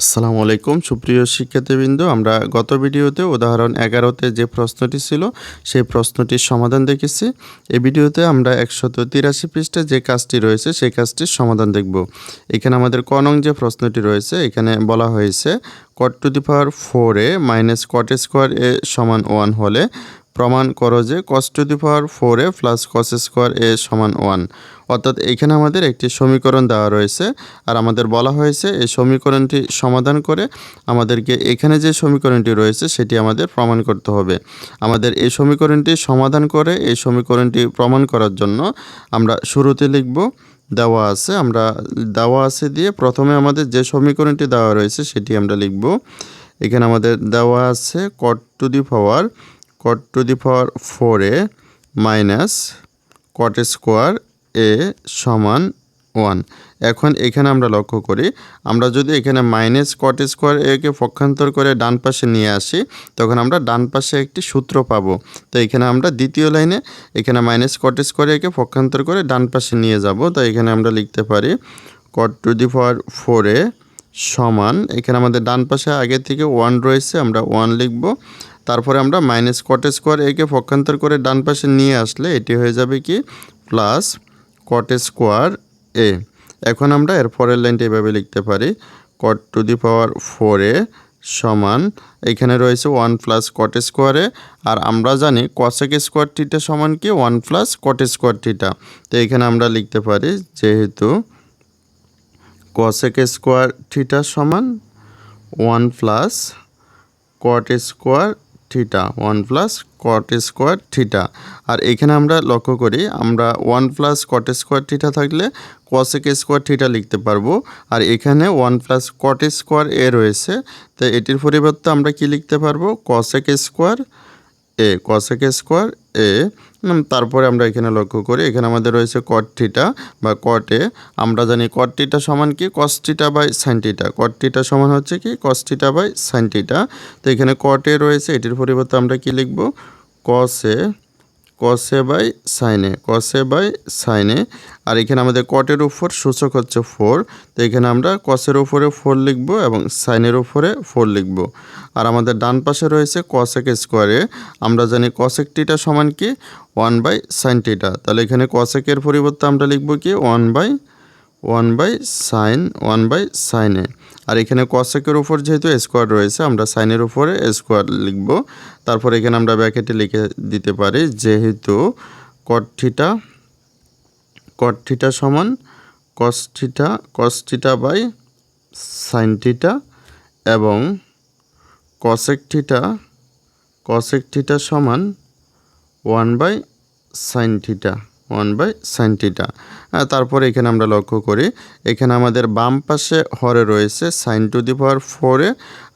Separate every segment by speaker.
Speaker 1: আসসালামু আলাইকুম। সুপ্রিয় শিক্ষার্থীবৃন্দ, আমরা গত ভিডিওতে উদাহরণ এগারোতে যে প্রশ্নটি ছিল, সেই প্রশ্নটির সমাধান দেখেছি। এই ভিডিওতে আমরা একশত তিরাশি পৃষ্ঠাে যে কাজটি রয়েছে, সেই কাজটির সমাধান দেখব। এখানে আমাদের কনং যে প্রশ্নটি রয়েছে, এখানে বলা হয়েছে cot to the power four A minus cot square A সমান ওয়ান হলে প্রমাণ করো যে cos to the power four A plus cos square A সমান ওয়ান অর্থাৎ এখানে আমাদের একটি সমীকরণ দেওয়া রয়েছে। আর আমাদের বলা হয়েছে এই সমীকরণটি সমাধান করে আমাদেরকে এখানে যে সমীকরণটি রয়েছে সেটি আমাদের প্রমাণ করতে হবে। আমাদের এই সমীকরণটি সমাধান করে এই সমীকরণটি প্রমাণ করার জন্য আমরা শুরুতে লিখব, দেওয়া আছে, আমরা দেওয়া আছে দিয়ে প্রথমে আমাদের যে সমীকরণটি দেওয়া রয়েছে সেটি আমরা লিখব। এখানে আমাদের দেওয়া আছে cot to the power cot to the power four minus cot square A সমান ওয়ান। এখন এখানে আমরা লক্ষ্য করি, আমরা যদি এখানে মাইনাস কট স্কোয়ার একে পক্ষান্তর করে ডান পাশে নিয়ে আসি, তখন আমরা ডান পাশে একটি সূত্র পাবো। তো এখানে আমরা দ্বিতীয় লাইনে, এখানে মাইনাস কট স্কোয়ার একে পক্ষান্তর করে ডান পাশে নিয়ে যাব, তো এখানে আমরা লিখতে পারি কট টু দি পাওয়ার ফোরে সমান, এখানে আমাদের ডান পাশে আগে থেকে ওয়ান রয়েছে, আমরা ওয়ান লিখব। তারপরে আমরা মাইনাস কট স্কোয়ার একে পক্ষান্তর করে ডান পাশে নিয়ে আসলে এটি হয়ে যাবে কি? প্লাস কট স্কোয়ার এ এখন আমরা এর পরের লাইনটা এভাবে লিখতে পারি। কট to the power four A সমান, এখানে রয়েছে ওয়ান প্লাস কট স্কোয়ারে আর আমরা জানি কসেক স্কোয়ার টিটা সমান কি? One plus cot square theta তো এখানে আমরা লিখতে পারি যেহেতু কসেক স্কোয়ার থিটা সমান one plus cot square theta one plus cot square theta আর এখানে আমরা লক্ষ্য করি, আমরা one plus cot square theta থাকলে কসেক স্কোয়ার থিটা লিখতে পারব। আর এখানে one plus cot square A রয়েছে। তো এটির পরিবর্তে আমরা কি লিখতে পারব? Cosec square A cosec square A তারপরে আমরা এখানে লক্ষ্য করি, এখানে আমাদের রয়েছে কটটিটা বা কটে আমরা জানি কটটিটা সমান কি? কস্টিটা বাই সাইনটিটা কটটিটা সমান হচ্ছে কি? কস্টিটা বাই সাইনটিটা তো এখানে কটে রয়েছে, এটির পরিবর্তে আমরা কি লিখব? কসে কসে বাই সাইনে কসে বাই সাইনে আর এখানে আমাদের কটের উপর সূচক হচ্ছে ফোর তো এখানে আমরা কসের উপরে ফোর লিখব এবং সাইনের উপরে ফোর লিখব। আর আমাদের ডান পাশে রয়েছে কসেক স্কোয়ারে আমরা জানি কসেক টিটা সমান কি? ওয়ান বাই সাইন টিটা তাহলে এখানে কসেকের পরিবর্তে আমরা লিখব কি? One by one by sine one by সাইনে আর এখানে কসেকের উপর যেহেতু স্কোয়ার রয়েছে, আমরা সাইনের উপরে স্কোয়ার লিখব। তারপর এখানে আমরা ব্যাকেটে লিখে দিতে পারি যেহেতু কটথিটা কটথিটা সমান cos theta cos theta by sine theta এবং কসেক থিটা কসেক থিটা সমান one by sine theta one by sine theta তারপরে এখানে আমরা লক্ষ্য করি, এখানে আমাদের বাম পাশে হরে রয়েছে সাইন টু দি পাওয়ার ফোরে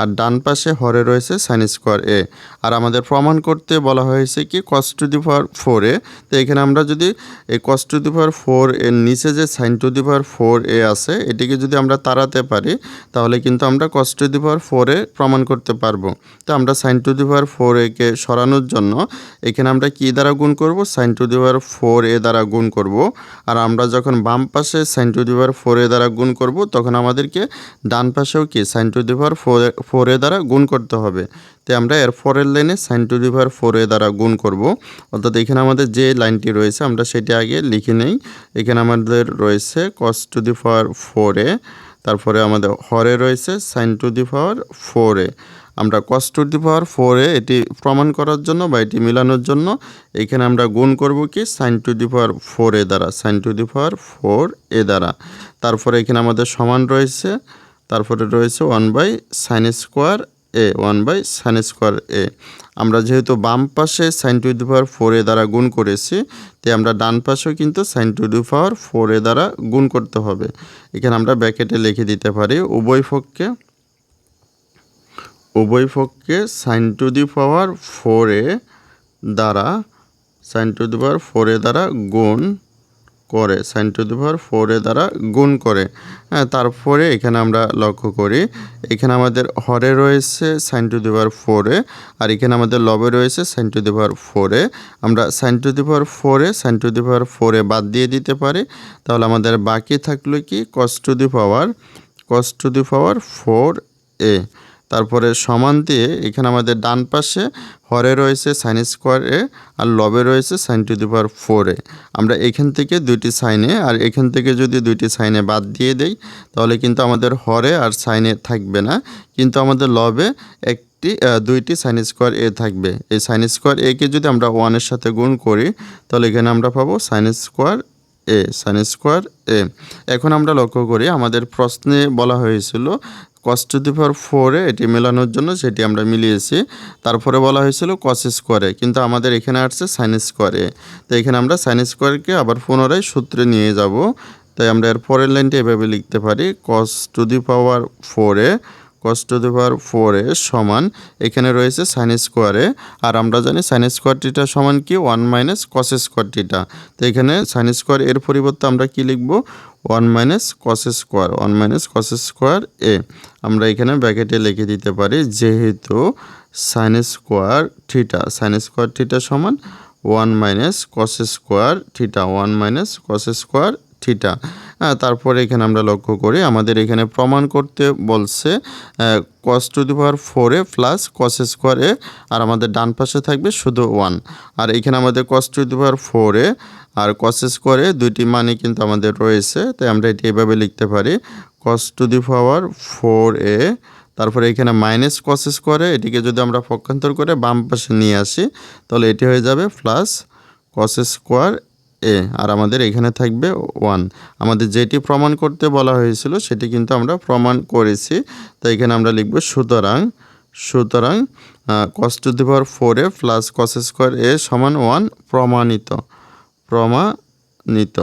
Speaker 1: আর ডান পাশে হরে রয়েছে সাইন স্কোয়ার এ। আর আমাদের প্রমাণ করতে বলা হয়েছে কি cos to the power four এ, তো এখানে আমরা যদি এই কস টু দি পাওয়ার ফোর এর নিচে যে sine to the power four A আছে, এটিকে যদি আমরা তাড়াতে পারি, তাহলে কিন্তু আমরা cos to the power four এ প্রমাণ করতে পারব। তো আমরা sine to the power four একে সরানোর জন্য, এখানে আমরা কি দ্বারা গুণ করব? Sine to the power four A দ্বারা গুণ করব। আর আমরা যখন বাম পাশে sine to the four A দ্বারা গুণ করব, তখন আমাদেরকে ডান পাশেও কি sine to the power four four দ্বারা গুণ করতে হবে। তাই আমরা এর ফোরের লাইনে sine to the power four A দ্বারা গুণ করব। অর্থাৎ এখানে আমাদের যে লাইনটি রয়েছে, আমরা সেটি আগে লিখে নেই। এখানে আমাদের রয়েছে কস to the power four A তারপরে আমাদের হরে রয়েছে sine to the power four A আমরা কস টু দি পাওয়ার ফোরে এটি প্রমাণ করার জন্য বা এটি মিলানোর জন্য এখানে আমরা গুণ করব কি? Sine to the power four A দ্বারা। Sine to the power four A দ্বারা। তারপরে এখানে আমাদের সমান রয়েছে। তারপরে রয়েছে one by sine square A one by sine square A আমরা যেহেতু বাম পাশে sine to the power four A দ্বারা গুণ করেছি, তাই আমরা ডান পাশেও কিন্তু sine to the power four A দ্বারা গুণ করতে হবে। এখানে আমরা ব্যাকেটে লিখে দিতে পারি উভয় পক্ষে। উভয় পক্ষে sine to the power four দ্বারা, sine to the power four দ্বারা গুণ করে, sine to the power four দ্বারা গুণ করে। হ্যাঁ তারপরে এখানে আমরা লক্ষ্য করি, এখানে আমাদের হরে রয়েছে সাইন টু দি পাওয়ার ফোরে আর এখানে আমাদের লবে রয়েছে সাইন টু দি পাওয়ার ফোরে আমরা সাইন টু দি পাওয়ার ফোরে সাইন টু দি পাওয়ার ফোরে বাদ দিয়ে দিতে পারি। তাহলে আমাদের বাকি থাকল কি? Cos to the power cos to the power four A. তারপরে সমান দিয়ে এখানে আমাদের ডান পাশে হরে রয়েছে সাইন স্কোয়ার এ আর লবে রয়েছে sine to the power four A. আমরা এখান থেকে দুইটি সাইনে আর এখান থেকে যদি দুইটি সাইনে বাদ দিয়ে দেই, তাহলে কিন্তু আমাদের হরে আর সাইনে থাকবে না। কিন্তু আমাদের লবে একটি দুইটি সাইন স্কোয়ার এ থাকবে। এই সাইন স্কোয়ার এ কে যদি আমরা ওয়ানের সাথে গুণ করি, তাহলে এখানে আমরা পাবো sine square A sine square A. এখন আমরা লক্ষ্য করি, আমাদের প্রশ্নে বলা হয়েছিল কস টু দি পাওয়ার ফোরে এটি মেলানোর জন্য সেটি আমরা মিলিয়েছি। তারপরে বলা হয়েছিল কস স্কোয়ারে কিন্তু আমাদের এখানে আসছে সাইন স্কোয়ারে তো এখানে আমরা সাইন স্কোয়ারকে আবার পুনরায় সূত্রে নিয়ে যাব। তাই আমরা এর পরের লাইনটি এভাবে লিখতে পারি কস টু দি পাওয়ার ফোরে কস টু দি পাওয়ার ফোরে সমান এখানে রয়েছে সাইন স্কোয়ারে আর আমরা জানি সাইন স্কোয়ার টিটা সমান কি? One minus cos square theta তো এখানে সাইন স্কোয়ার এর পরিবর্তে আমরা কি লিখব? One minus cos square one minus cos square A আমরা এখানে ব্র্যাকেটে লিখে দিতে পারি, যেহেতু sine square theta sine square theta সমান one minus cos square theta one minus cos square theta তারপরে এখানে আমরা লক্ষ্য করি, আমাদের এখানে প্রমাণ করতে বলছে cos to the power four A plus cos square A, আর আমাদের ডান পাশে থাকবে শুধু ওয়ান আর এখানে আমাদের cos to the power four A, আর কস স্কোয়ারে দুইটি মানে কিন্তু আমাদের রয়েছে, তাই আমরা এটি এভাবে লিখতে পারি কস to the power four A, তারপরে এখানে মাইনাস কস স্কোয়ারে এটিকে যদি আমরা পক্ষান্তর করে বাম পাশে নিয়ে আসি, তাহলে এটি হয়ে যাবে প্লাস কস স্কোয়ার এ আর আমাদের এখানে থাকবে ওয়ান আমাদের যেটি প্রমাণ করতে বলা হয়েছিল, সেটি কিন্তু আমরা প্রমাণ করেছি। তাই এখানে আমরা লিখব সুতরাং সুতরাং cos to the power A plus cos square A সমান ওয়ান প্রমাণিত প্রমাণিত।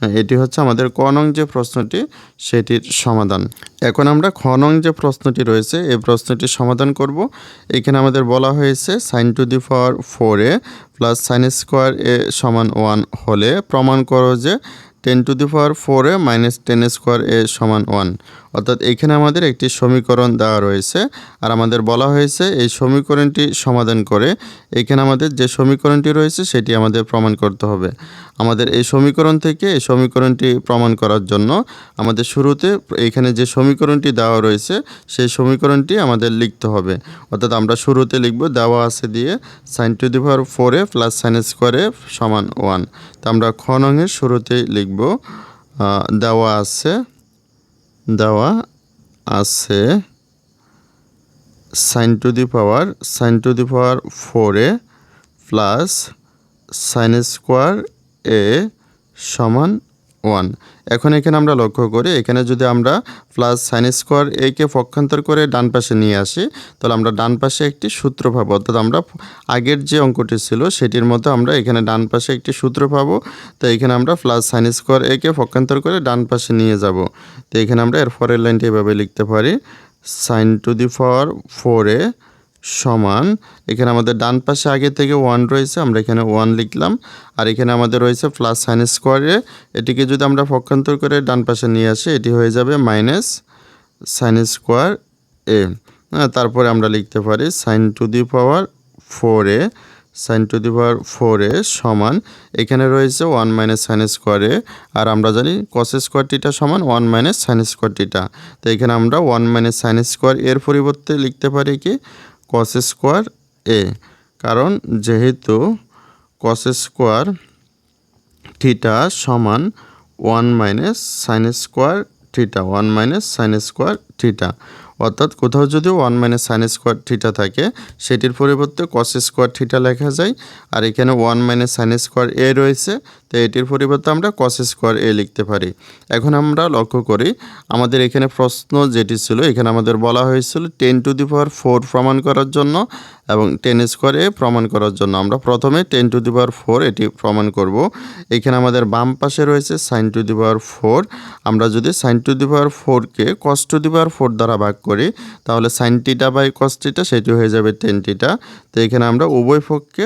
Speaker 1: এটি হচ্ছে আমাদের ক নং যে প্রশ্নটি, সেটির সমাধান। এখন আমরা খ নং যে প্রশ্নটি রয়েছে, এই প্রশ্নটির সমাধান করব। এখানে আমাদের বলা হয়েছে sine to the power four A plus sine square A সমান ওয়ান হলে প্রমাণ করো যে tan to the power four A minus tan square A সমান ওয়ান অর্থাৎ এখানে আমাদের একটি সমীকরণ দেওয়া রয়েছে। আর আমাদের বলা হয়েছে এই সমীকরণটি সমাধান করে এখানে আমাদের যে সমীকরণটি রয়েছে সেটি আমাদের প্রমাণ করতে হবে। আমাদের এই সমীকরণ থেকে এই সমীকরণটি প্রমাণ করার জন্য আমাদের শুরুতে এখানে যে সমীকরণটি দেওয়া রয়েছে সেই সমীকরণটি আমাদের লিখতে হবে। অর্থাৎ আমরা শুরুতে লিখব, দেওয়া আছে দিয়ে সাইন টু দি পাওয়ার ফোরে প্লাস সাইন স্কোয়ারে সমান ওয়ান তো আমরা খ নংয়ের শুরুতেই লিখব দেওয়া আছে দেওয়া আছে sine to the power sine to the power ফোরে প্লাস সাইন স্কোয়ার এ সমান ওয়ান এখন এখানে আমরা লক্ষ্য করি, এখানে যদি আমরা প্লাস সাইন স্কোয়ার একে পক্ষান্তর করে ডান পাশে নিয়ে আসি, তাহলে আমরা ডান পাশে একটি সূত্র পাবো। অর্থাৎ আমরা আগের যে অঙ্কটি ছিল, সেটির মতো আমরা এখানে ডান পাশে একটি সূত্র পাবো। তো এখানে আমরা প্লাস সাইন স্কোয়ার একে পক্ষান্তর করে ডান পাশে নিয়ে যাব। তো এখানে আমরা এর ফরের লাইনটি এভাবে লিখতে পারি সাইন টু দি পাওয়ার ফোরে সমান। এখানে আমাদের ডান পাশে আগে থেকে ওয়ান রয়েছে, আমরা এখানে ওয়ান লিখলাম। আর এখানে আমাদের রয়েছে প্লাস সাইন স্কোয়ারে এটিকে যদি আমরা পক্ষান্তর করে ডান পাশে নিয়ে আসি, এটি হয়ে যাবে মাইনাস সাইন স্কোয়ার এ তারপরে আমরা লিখতে পারি sine to the power four A sine to the power four A সমান। এখানে রয়েছে ওয়ান মাইনাস সাইন স্কোয়ারে আর আমরা জানি কস স্কোয়ার টিটা সমান one minus sine square theta তো এখানে আমরা ওয়ান মাইনাস সাইন স্কোয়ার এর পরিবর্তে লিখতে পারি কি? কস স্কোয়ার এ কারণ যেহেতু কস স্কোয়ার থিটা সমান one minus sine square theta one minus sine square theta. অর্থাৎ কোথাও যদি one minus sine square theta থাকে, সেটির পরিবর্তে কস স্কোয়ার থিটা লেখা যায়। আর এখানে one minus sine square A রয়েছে, তো এটির পরিবর্তে আমরা কস স্কোয়ার এ লিখতে পারি। এখন আমরা লক্ষ্য করি, আমাদের এখানে প্রশ্ন যেটি ছিল, এখানে আমাদের বলা হয়েছিল tan to the power four প্রমাণ করার জন্য এবং টেন স্কোয়ার এ প্রমাণ করার জন্য। আমরা প্রথমে tan to the power four এটি প্রমাণ করব। এখানে আমাদের বাম পাশে রয়েছে sine to the power four আমরা যদি সাইন টু দি পাওয়ার ফোরকে কস টু দি পাওয়ার ফোর দ্বারা ভাগ করি, তাহলে সাইন টিটা বাই কস টিটা সেটি হয়ে যাবে টেন টিটা তো এখানে আমরা উভয় পক্ষে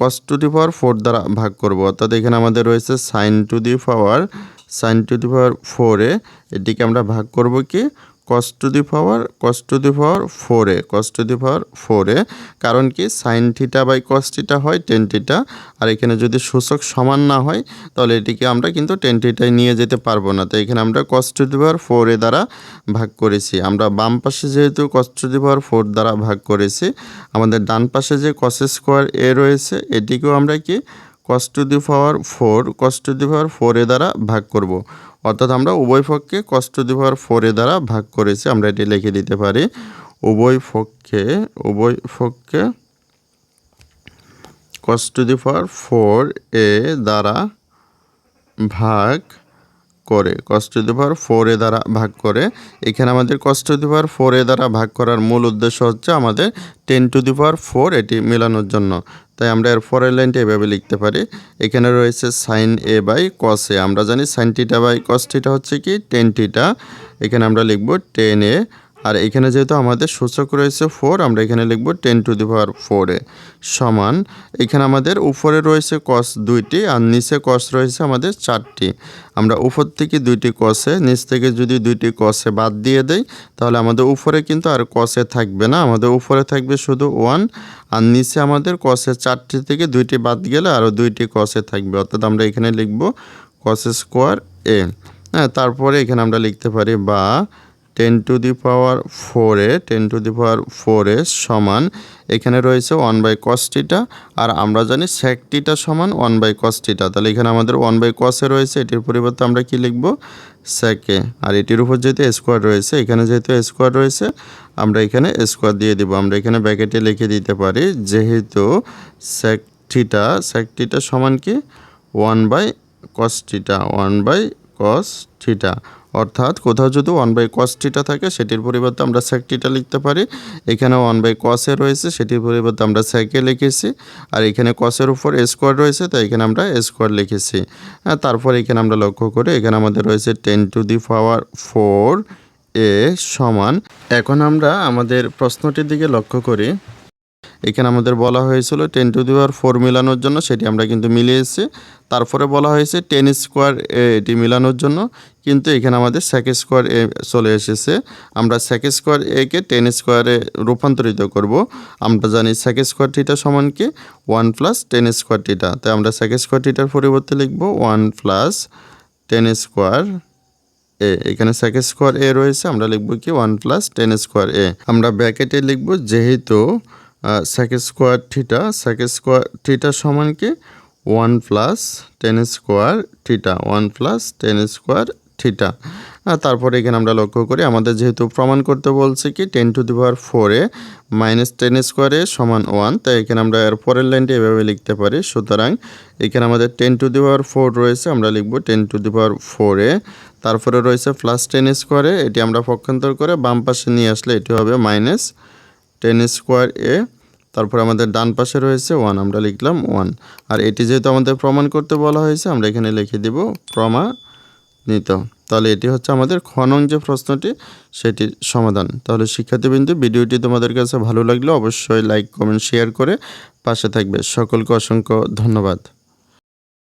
Speaker 1: কস টু দি পাওয়ার ফোর দ্বারা ভাগ করব। অর্থাৎ এখানে আমাদের রয়েছে sine to the power sine to the power ফোরে এটিকে আমরা ভাগ করব কি? Cos to the power cos to the power ফোরে কস টু দি পাওয়ার ফোরে কারণ কি সাইন বাই কস থিটা হয় টেন থিটা আর এখানে যদি সূচক সমান না হয়, তাহলে এটিকে আমরা কিন্তু টেন থিটায় নিয়ে যেতে পারব না। তো এখানে আমরা কস টু দি পাওয়ার ফোরে দ্বারা ভাগ করেছি। আমরা বাম পাশে যেহেতু কস টু দি পাওয়ার ফোর দ্বারা ভাগ করেছি, আমাদের ডান পাশে যে কস স্কোয়ার এ রয়েছে, এটিকেও আমরা কি cos to the power four cos to the power ফোরে দ্বারা ভাগ করব। অর্থাৎ আমরা উভয় পক্ষে কস টু দি পাওয়ার ফোরে দ্বারা ভাগ করেছি, আমরা এটি লিখে দিতে পারি। উভয় পক্ষে উভয় পক্ষে কস to the power four A দ্বারা ভাগ করে কস to the power four A দ্বারা ভাগ করে। এখানে আমাদের cos to the power four A দ্বারা ভাগ করার মূল উদ্দেশ্য হচ্ছে আমাদের tan to the power four এটি মেলানোর জন্য। তাই আমরা এর পরের লাইনটি এভাবে লিখতে পারি। এখানে রয়েছে সাইন এ বাই কস এ আমরা জানি সাইন টিটা বাই কস টিটা হচ্ছে কি? টেন টিটা এখানে আমরা লিখব টেন এ আর এখানে যেহেতু আমাদের সূচক রয়েছে ফোর আমরা এখানে লিখব টেন টু দি পাওয়ার ফোরে সমান। এখানে আমাদের উপরে রয়েছে কস দুইটি আর নিচে কস রয়েছে আমাদের চারটি। আমরা উপর থেকে দুইটি কসে নিচ থেকে যদি দুইটি কষে বাদ দিয়ে দেই, তাহলে আমাদের উপরে কিন্তু আর কসে থাকবে না। আমাদের উপরে থাকবে শুধু ওয়ান আর নিচে আমাদের কসে চারটি থেকে দুইটি বাদ গেলে আরও দুইটি কষে থাকবে। অর্থাৎ আমরা এখানে লিখব কস স্কোয়ার এ হ্যাঁ তারপরে এখানে আমরা লিখতে পারি বা টেন টু দি পাওয়ার ফোরে টেন টু দি পাওয়ার ফোরে সমান, এখানে রয়েছে ওয়ান বাই কস্টিটা আর আমরা জানি স্যাকটিটা সমান ওয়ান বাই কস্টিটা তাহলে এখানে আমাদের ওয়ান বাই কসে রয়েছে, এটির পরিবর্তে আমরা কি লিখব? স্যাকে আর এটির উপর যেহেতু স্কোয়ার রয়েছে, এখানে যেহেতু স্কোয়ার রয়েছে, আমরা এখানে স্কোয়ার দিয়ে দিব। আমরা এখানে ব্যাকেটে লিখে দিতে পারি, যেহেতু স্যাকটিটা স্যাকটিটা সমান কি? One by cos theta one by cos theta. অর্থাৎ কোথাও যদি ওয়ান বাই কস টিটা থাকে, সেটির পরিবর্তে আমরা স্যাক থিটা লিখতে পারি। এখানে ওয়ান বাই কসে রয়েছে, সেটির পরিবর্তে আমরা স্যাকে লিখেছি। আর এখানে কসের উপর স্কোয়ার রয়েছে, তাই এখানে আমরা স্কোয়ার লিখেছি। হ্যাঁ তারপর এখানে আমরা লক্ষ্য করি, এখানে আমাদের রয়েছে tan to the power four A সমান। এখন আমরা আমাদের প্রশ্নটির দিকে লক্ষ্য করি। এখানে আমাদের বলা হয়েছিল tan to the power four মিলানোর জন্য সেটি আমরা কিন্তু মিলিয়েছি। তারপরে বলা হয়েছে টেন স্কোয়ার এটি মিলানোর জন্য। কিন্তু এখানে আমাদের স্যাক স্কোয়ার এ, চলে এসেছে। আমরা স্যাক স্কোয়ার একে টেন স্কোয়ারে রূপান্তরিত করব। আমরা জানি স্যাক স্কোয়ার টিটা সমান কি? One plus tan square theta তাই আমরা স্যাক স্কোয়ার টিটার পরিবর্তে লিখব one plus tan square A. এখানে স্যাক স্কোয়ার এ রয়েছে। আমরা লিখব কি? One plus tan square A. আমরা ব্যাকেটে লিখব যেহেতু sec square theta sec square theta সমান কি? One plus tan square theta one plus tan square theta তারপরে এখানে আমরা লক্ষ্য করি, আমাদের যেহেতু প্রমাণ করতে বলছে কি টেন টু দি পাওয়ার ফোরে মাইনাস টেন স্কোয়ারে সমান ওয়ান তাই এখানে আমরা এর পরের লাইনটি এভাবে লিখতে পারি। সুতরাং এখানে আমাদের tan to the power four রয়েছে, আমরা লিখব টেন টু দি পাওয়ার ফোরে তারপরে রয়েছে প্লাস টেন স্কোয়ারে এটি আমরা পক্ষান্তর করে বাম পাশে নিয়ে আসলে এটি হবে মাইনাস টেন স্কোয়ার এ তারপর আমাদের ডান পাশে রয়েছে ওয়ান আমরা লিখলাম ওয়ান আর এটি যেহেতু আমাদের প্রমাণ করতে বলা হয়েছে, আমরা এখানে লিখে দিব প্রমাণিত। তাহলে এটি হচ্ছে আমাদের খনং যে প্রশ্নটি, সেটির সমাধান। তাহলে শিক্ষার্থীবৃন্দু, ভিডিওটি তোমাদের কাছে ভালো লাগলে অবশ্যই লাইক কমেন্ট শেয়ার করে পাশে থাকবে। সকলকে অসংখ্য ধন্যবাদ।